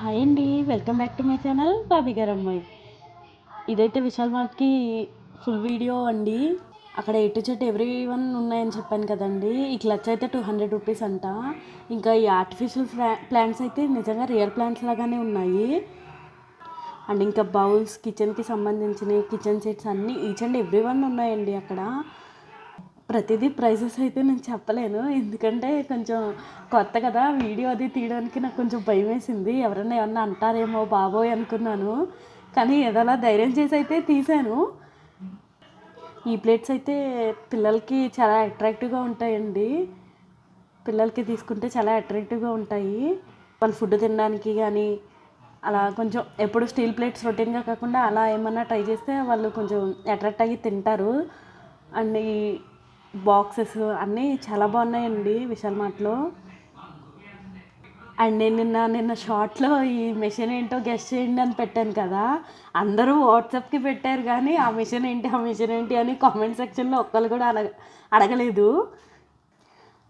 Hi అండి welcome back to my channel Bobby గారు అమ్మాయి. ఇదైతే విశాల్ మార్ట్కి ఫుల్ వీడియో అండి. అక్కడ ఎటు చెట్టు ఎవ్రీ వన్ ఉన్నాయని చెప్పాను కదండి. ఈ క్లచ్ అయితే టూ హండ్రెడ్ రూపీస్ అంట. ఇంకా ఈ ఆర్టిఫిషియల్ ప్లాంట్స్ అయితే నిజంగా రియల్ ప్లాంట్స్ లాగానే ఉన్నాయి. అండ్ ఇంకా బౌల్స్ కిచెన్కి సంబంధించినవి కిచెన్ సెట్స్ అన్నీ ఈచ్ అండ్ ఎవ్రీ వన్ ఉన్నాయండి అక్కడ. ప్రతిదీ ప్రైజెస్ అయితే నేను చెప్పలేను. ఎందుకంటే కొంచెం కొత్త కదా వీడియో అది తీయడానికి నాకు కొంచెం భయం వేసింది. ఎవరైనా ఏమన్నా అంటారేమో బాబోయ్ అనుకున్నాను. కానీ ఏదోలా ధైర్యం చేసి అయితే తీశాను. ఈ ప్లేట్స్ అయితే పిల్లలకి చాలా అట్రాక్టివ్గా ఉంటాయండి. పిల్లలకి తీసుకుంటే చాలా అట్రాక్టివ్గా ఉంటాయి. వాళ్ళు ఫుడ్ తినడానికి కానీ అలా కొంచెం ఎప్పుడు స్టీల్ ప్లేట్స్ రొటీన్గా కాకుండా అలా ఏమన్నా ట్రై చేస్తే వాళ్ళు కొంచెం అట్రాక్ట్ అయ్యి తింటారు. అండ్ ఈ బాక్సెస్ అన్నీ చాలా బాగున్నాయండి విశాల్ మార్ట్లో. అండ్ నేను నిన్న నిన్న షార్ట్లో ఈ మెషిన్ ఏంటో గెస్ట్ చేయండి అని పెట్టాను కదా అందరూ వాట్సాప్కి పెట్టారు కానీ ఆ మెషిన్ ఏంటి ఆ మెషిన్ ఏంటి అని కామెంట్ సెక్షన్లో ఒక్కరు కూడా అడగ అడగలేదు.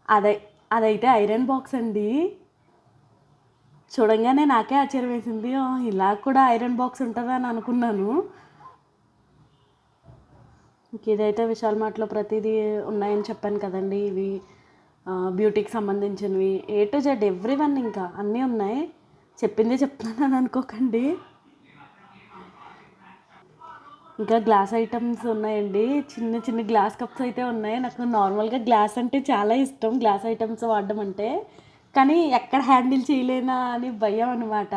అదే అదైతే ఐరన్ బాక్స్ అండి. చూడంగానే నాకే ఆశ్చర్యం వేసింది ఇలా కూడా ఐరన్ బాక్స్ ఉంటుందా? అని అనుకున్నాను. ఇదైతే విశాల్ మార్ట్లో ప్రతిదీ ఉన్నాయని చెప్పాను కదండి ఇవి బ్యూటీకి సంబంధించినవి A to Z every one ఇంకా అన్నీ ఉన్నాయి. చెప్పింది చెప్తున్నాను అనుకోకండి. ఇంకా గ్లాస్ ఐటమ్స్ ఉన్నాయండి. చిన్న చిన్న గ్లాస్ కప్స్ అయితే ఉన్నాయి. నాకు నార్మల్గా గ్లాస్ అంటే చాలా ఇష్టం. గ్లాస్ ఐటమ్స్ వాడడం అంటే. కానీ ఎక్కడ హ్యాండిల్ చేయలేనా అని భయం అనమాట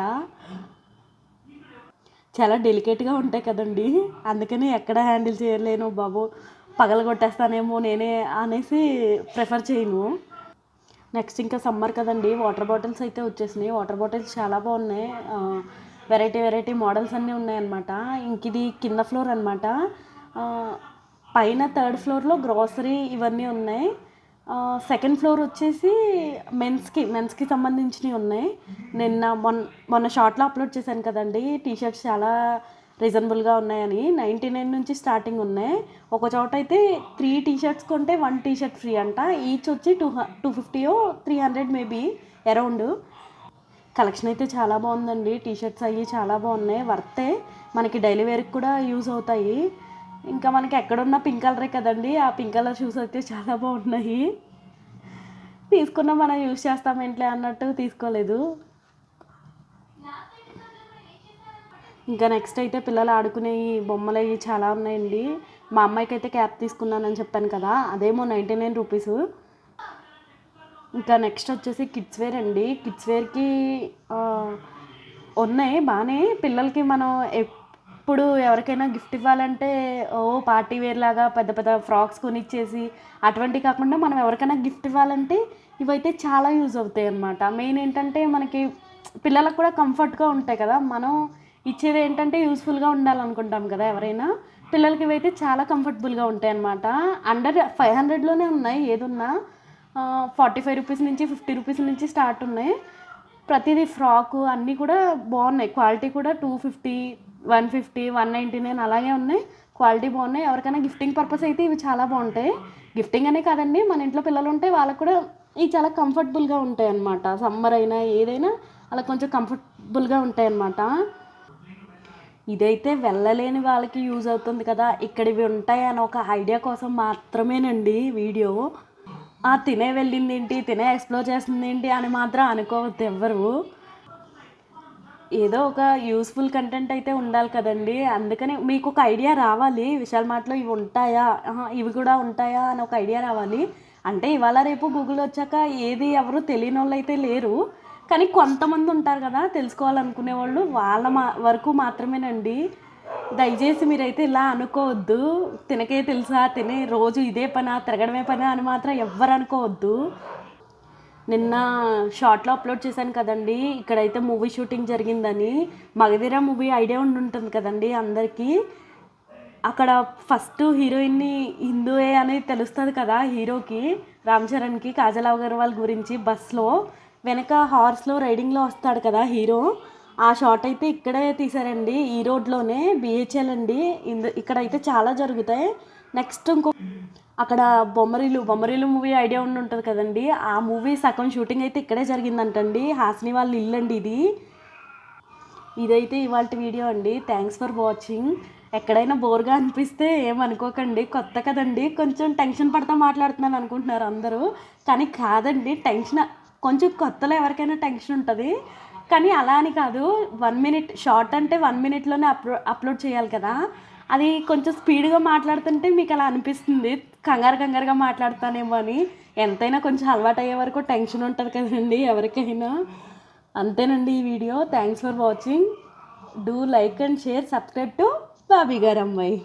చాలా డెలికేట్గా ఉంటాయి కదండి. అందుకని ఎక్కడ హ్యాండిల్ చేయలేను బాబు. పగలగొట్టేస్తానేమో నేనే అనేసి ప్రిఫర్ చేయను. నెక్స్ట్ ఇంకా సమ్మర్ కదండి. వాటర్ బాటిల్స్ అయితే వచ్చేసినాయి. వాటర్ బాటిల్స్ చాలా బాగున్నాయి. వెరైటీ వెరైటీ మోడల్స్ అన్నీ ఉన్నాయన్నమాట. ఇంక ఇది కింద ఫ్లోర్ అనమాట పైన థర్డ్ ఫ్లోర్లో గ్రాసరీ ఇవన్నీ ఉన్నాయి. సెకండ్ ఫ్లోర్ వచ్చేసి మెన్స్కి మెన్స్కి సంబంధించినవి ఉన్నాయి. నిన్న మొన్న మొన్న షార్ట్లో అప్లోడ్ చేశాను కదండి. టీషర్ట్స్ చాలా రీజనబుల్గా ఉన్నాయని. నైంటీ నైన్ నుంచి స్టార్టింగ్ ఉన్నాయి. ఒక చోట అయితే త్రీ టీషర్ట్స్ కొంటే వన్ టీ షర్ట్ ఫ్రీ అంట. ఈచ్ వచ్చి two two ఫిఫ్టీయో three hundred maybe around collection అయితే చాలా బాగుందండి. టీషర్ట్స్ అవి చాలా బాగున్నాయి. వర్తే మనకి డైలీ వేర్కి కూడా యూజ్ అవుతాయి. ఇంకా మనకి ఎక్కడున్న పింక్ కలరే కదండి. ఆ పింక్ కలర్ షూస్ అయితే చాలా బాగున్నాయి. తీసుకున్న మనం యూజ్ చేస్తాం చేస్తామేంట్లే అన్నట్టు తీసుకోలేదు. ఇంకా నెక్స్ట్ అయితే పిల్లలు ఆడుకునే బొమ్మలు అవి చాలా ఉన్నాయండి. మా అమ్మాయికి అయితే క్యాప్ తీసుకున్నానని చెప్పాను కదా అదేమో నైంటీ నైన్ రూపీస్ ఇంకా నెక్స్ట్ వచ్చేసి కిడ్స్ వేర్ అండి. కిడ్స్ వేర్కి ఉన్నాయి బాగానే పిల్లలకి మనం ఇప్పుడు ఎవరికైనా గిఫ్ట్ ఇవ్వాలంటే ఓ పార్టీ వేర్ లాగా పెద్ద పెద్ద ఫ్రాక్స్ కొనిచ్చేసి అటువంటి కాకుండా మనం ఎవరికైనా గిఫ్ట్ ఇవ్వాలంటే ఇవైతే చాలా యూజ్ అవుతాయి అన్నమాట. మెయిన్ ఏంటంటే మనకి పిల్లలకు కూడా కంఫర్ట్గా ఉంటాయి కదా. మనం ఇచ్చేది ఏంటంటే యూస్ఫుల్గా ఉండాలనుకుంటాం కదా ఎవరైనా. పిల్లలకి ఇవైతే చాలా కంఫర్టబుల్గా ఉంటాయి అన్నమాట. అండర్ ఫైవ్ హండ్రెడ్లోనే ఉన్నాయి. ఏదున్నా ఫార్టీ ఫైవ్ రూపీస్ నుంచి ఫిఫ్టీ రూపీస్ నుంచి స్టార్ట్ ఉన్నాయి. ప్రతిదీ ఫ్రాకు అన్నీ కూడా బాగున్నాయి. క్వాలిటీ కూడా two fifty one fifty one ninety nine అలాగే ఉన్నాయి. క్వాలిటీ బాగున్నాయి. ఎవరికైనా గిఫ్టింగ్ పర్పస్ అయితే ఇవి చాలా బాగుంటాయి. గిఫ్టింగ్ అనే కాదండి మన ఇంట్లో పిల్లలు ఉంటే వాళ్ళకు కూడా ఇవి చాలా కంఫర్టబుల్గా ఉంటాయి అన్నమాట. సమ్మర్ అయినా ఏదైనా అలా కొంచెం కంఫర్టబుల్గా ఉంటాయి అన్నమాట. ఇదైతే వెళ్ళలేని వాళ్ళకి యూజ్ అవుతుంది కదా. ఇక్కడ ఇవి ఉంటాయి అని ఒక ఐడియా కోసం మాత్రమేనండి వీడియో ఆ తినే వెళ్ళింది ఏంటి? తినే ఎక్స్ప్లోర్ చేస్తుంది ఏంటి అని మాత్రం అనుకోవద్దు ఎవ్వరు. ఏదో ఒక యూస్ఫుల్ కంటెంట్ అయితే ఉండాలి కదండి. అందుకని మీకు ఒక ఐడియా రావాలి. విశాల్ మార్ట్లో ఇవి ఉంటాయా? ఇవి కూడా ఉంటాయా అని ఒక ఐడియా రావాలి. అంటే ఇవాళ రేపు గూగుల్ వచ్చాక ఏది ఎవరు తెలియని వాళ్ళు అయితే లేరు. కానీ కొంతమంది ఉంటారు కదా తెలుసుకోవాలనుకునే వాళ్ళు వాళ్ళ మా వరకు మాత్రమేనండి. దయచేసి మీరైతే ఇలా అనుకోవద్దు. తినకే తెలుసా? తినే రోజు ఇదే పనా? తిరగడమే పనా అని మాత్రం ఎవ్వరు అనుకోవద్దు. నిన్న షార్ట్లో అప్లోడ్ చేశాను కదండి. ఇక్కడైతే మూవీ షూటింగ్ జరిగిందని. మగధీర మూవీ ఐడియా ఉండి ఉంటుంది కదండి అందరికీ. అక్కడ ఫస్ట్ హీరోయిన్ని హిందూయే అని తెలుస్తుంది కదా హీరోకి రామ్ చరణ్కి కాజల్ అగర్వాల్ గురించి బస్లో. వెనక హార్స్లో రైడింగ్లో వస్తాడు కదా హీరో. ఆ షాట్ అయితే ఇక్కడే తీశారండి ఈ రోడ్లోనే బిహెచ్ఎల్ అండి. ఇందు ఇక్కడైతే చాలా జరుగుతాయి. నెక్స్ట్ ఇంకో అక్కడ బొమ్మరిలు బొమ్మరిలు మూవీ ఐడియా ఉండి ఉంటుంది కదండి. ఆ మూవీ సగం షూటింగ్ అయితే ఇక్కడే జరిగిందంటండి. హాసిని వాళ్ళ ఇల్లు అండి ఇది. ఇదైతే ఇవాళ వీడియో అండి. థ్యాంక్స్ ఫర్ వాచింగ్ ఎక్కడైనా బోర్గా అనిపిస్తే ఏమనుకోకండి. కొత్త కదండి. కొంచెం టెన్షన్ పడతా మాట్లాడుతున్నాను అనుకుంటున్నారు అందరూ. కానీ కాదండి టెన్షన్ కొంచెం కొత్తలో ఎవరికైనా టెన్షన్ ఉంటుంది. కానీ అలా అని కాదు. వన్ మినిట్ షార్ట్ అంటే వన్ మినిట్లోనే అప్లో అప్లోడ్ చేయాలి కదా. అది కొంచెం స్పీడ్గా మాట్లాడుతుంటే మీకు అలా అనిపిస్తుంది. కంగారు కంగారుగా మాట్లాడతానేమో అని. ఎంతైనా కొంచెం అలవాటు అయ్యే వరకు టెన్షన్ ఉంటుంది కదండి ఎవరికైనా. అంతేనండి ఈ video. Thanks for watching do like and share subscribe to Bobby గారు అమ్మాయి